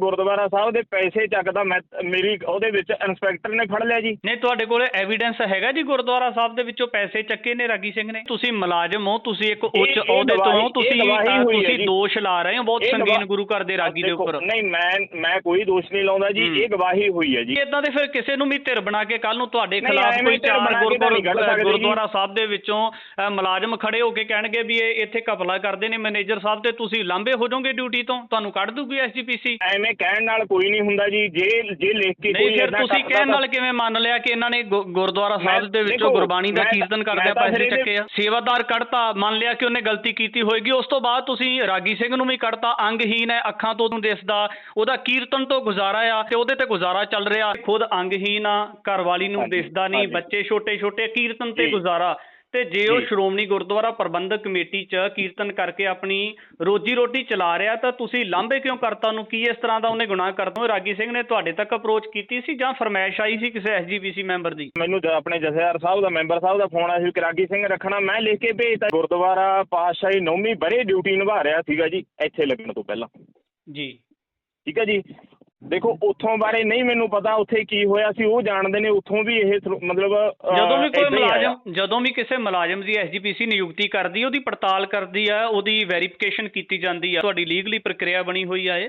ਗੁਰਦੁਆਰਾ ਸਾਹਿਬ ਦੇ ਪੈਸੇ ਚੱਕਦਾ ਮੈਂ ਮੇਰੀ ਉਹਦੇ ਵਿੱਚ ਇਨਸਪੈਕਟਰ ਨੇ ਫੜ ਲਿਆ ਜੀ। ਨਹੀਂ ਤੁਹਾਡੇ ਕੋਲ ਐਵੀਡੈਂਸ ਹੈਗਾ ਜੀ ਗੁਰਦੁਆਰਾ ਸਾਹਿਬ ਦੇ ਵਿੱਚੋਂ ਪੈਸੇ ਚੱਕੇ ਨੇ ਰਾਗੀ ਸਿੰਘ ਨੇ? ਤੁਸੀਂ ਮੁਲਾਜ਼ਮ ਹੋ ਤੁਸੀਂ ਇੱਕ ਉੱਚ ਅਹੁਦੇ ਤੋਂ ਹੋ ਤੁਸੀਂ ਤੁਸੀਂ। ਦੋਸ਼ ਲਾ ਰਹੇ ਹੋ ਬਹੁਤ ਸੰਗੀਨ ਗੁਰੂ ਘਰ ਦੇ ਰਾਗੀ ਦੇ ਉੱਪਰ। ਨਹੀਂ ਮੈਂ ਮੈਂ ਕੋਈ ਦੋਸ਼ ਨਹੀਂ ਲਾਉਂਦਾ ਜੀ। ਇਹ ਗਵਾਹੀ ਹੋਈ ਹੈ ਜੀ। ਇਦਾਂ ਦੇ ਫਿਰ ਕਿਸੇ ਨੂੰ ਵੀ ਧਿਰ ਬਣਾ ਕੇ ਕੱਲ ਨੂੰ ਤੁਹਾਡੇ ਖਿਲਾਫ ਕੋਈ ਚਾਰ ਗੁਰਦੁਆਰਾ ਸਾਹਿਬ ਦੇ ਵਿੱਚੋਂ ਮੁਲਾਜ਼ਮ ਖੜੇ ਹੋ ਕੇ ਕਹਿਣਗੇ ਵੀ ਇਹ ਇੱਥੇ ਘਪਲਾ ਕਰਦੇ ਨੇ ਮੈਨੇਜਰ ਸਾਹਿਬ ਤੇ ਤੁਸੀਂ ਲਾਂਬੇ ਹੋ ਜਾਓਗੇ ਡਿਊਟੀ ਤੋਂ? ਤੁਹਾਨੂੰ ਕੱਢ ਦੂਗੀ ਐਸਜੀਪੀਸੀ ਐਵੇਂ ਕਹਿਣ ਨਾਲ ਕੋਈ ਨਹੀਂ ਹੁੰਦਾ ਜੀ। ਜੇ ਜੇ ਲਿਖ ਕੇ ਕੋਈ ਫਿਰ ਤੁਸੀਂ ਕਰਦਾ ਕਹਿਣ ਨਾਲ ਕਿਵੇਂ ਮੰਨ ਲਿਆ ਕਿ ਇਹਨਾਂ ਨੇ ਗੁਰਦੁਆਰਾ ਸਾਹਿਬ ਦੇ ਵਿੱਚੋਂ ਗੁਰਬਾਣੀ ਦਾ ਕੀਰਤਨ ਤਾਂ ਪੈਸੇ ਚੱਕੇ ਆ। ਸੇਵਾਦਾਰ ਕੱਢਤਾ ਮੰਨ ਲਿਆ ਕਿ ਉਹਨੇ ਗਲਤੀ ਕੀਤੀ ਹੋਏਗੀ। ਉਸ ਤੋਂ ਬਾਅਦ ਤੁਸੀਂ ਰਾਗੀ ਸਿੰਘ ਨੂੰ ਵੀ ਕੱਢਤਾ ਅੰਗਹੀਨ ਹੈ ਅੱਖਾਂ ਤੋਂ ਉਹਨੂੰ ਦਿਸਦਾ। ਉਹਦਾ ਕੀਰਤਨ ਤੋਂ ਗੁਜ਼ਾਰਾ ਆ ਤੇ ਉਹਦੇ ਤੇ ਗੁਜ਼ਾਰਾ ਚੱਲ ਰਿਹਾ। ਖੁਦ ਅੰਗਹੀਨ ਆ ਘਰ ਵਾਲੀ ਨੂੰ ਦਿਸਦਾ ਨਹੀਂ। ਬੱਚੇ ਛੋਟੇ ਛੋਟੇ ਕੀਰਤਨ ਤੇ। ਗੁਜ਼ਾਰਾ। ਤੇ ਜੇ ਉਹ। ਸ਼੍ਰੋਮਣੀ ਗੁਰਦੁਆਰਾ ਪ੍ਰਬੰਧਕ ਕਮੇਟੀ 'ਚ ਕੀਰਤਨ ਕਰਕੇ ਆਪਣੀ ਰੋਜੀ ਰੋਟੀ ਚਲਾ ਰਿਹਾ ਤਾਂ ਤੁਸੀਂ ਲਾਂਭੇ ਕਿਉਂ ਕਰਤਾ ਉਹਨੂੰ? ਕੀ ਇਸ ਤਰ੍ਹਾਂ ਦਾ ਉਹਨੇ ਗੁਨਾਹ ਕਰਤਾ ਰਾਗੀ ਸਿੰਘ ਨੇ ਤੁਹਾਡੇ ਤੱਕ ਅਪਰੋਚ ਕੀਤੀ ਸੀ ਜਾਂ ਫਰਮਾਇਸ਼ ਆਈ ਸੀ ਕਿਸੇ ਐਸਜੀਪੀਸੀ ਮੈਂਬਰ ਦੀ? ਮੈਨੂੰ ਆਪਣੇ ਜਥੇਦਾਰ ਸਾਹਿਬ ਦਾ ਮੈਂਬਰ ਸਾਹਿਬ ਦਾ ਫੋਨ ਆਇਆ ਸੀ ਕਿ ਰਾਗੀ ਸਿੰਘ ਰੱਖਣਾ ਮੈਂ ਲਿਖ ਕੇ ਭੇਜਤਾ। ਗੁਰਦੁਆਰਾ ਪਾਤਸ਼ਾਹੀ ਨੌਵੀਂ ਬਰੇ ਡਿਊਟੀ ਨਿਭਾ ਰਿਹਾ ਸੀਗਾ ਜੀ ਇੱਥੇ ਲੱਗਣ ਤੋਂ ਪਹਿਲਾਂ। ਜੀ। ਠੀਕ ਹੈ ਜੀ? ਦੇਖੋ ਉੱਥੋਂ ਬਾਰੇ ਨਹੀਂ ਮੈਨੂੰ ਪਤਾ ਉੱਥੇ ਕੀ ਹੋਇਆ ਸੀ ਉਹ ਜਾਣਦੇ ਨੇ ਉੱਥੋਂ ਵੀ ਇਹ ਮਤਲਬ ਜਦੋਂ ਵੀ ਕੋਈ। ਮੁਲਾਜ਼ਮ ਜਦੋਂ ਵੀ ਕਿਸੇ ਮੁਲਾਜ਼ਮ ਦੀ ਐਸਜੀਪੀਸੀ ਨਿਯੁਕਤੀ ਕਰਦੀ ਉਹਦੀ ਪੜਤਾਲ ਕਰਦੀ ਹੈ ਉਹਦੀ ਵੈਰੀਫਿਕੇਸ਼ਨ ਕੀਤੀ ਜਾਂਦੀ ਹੈ ਤੁਹਾਡੀ ਲੀਗਲੀ ਪ੍ਰਕਿਰਿਆ ਬਣੀ ਹੋਈ ਆ ਇਹ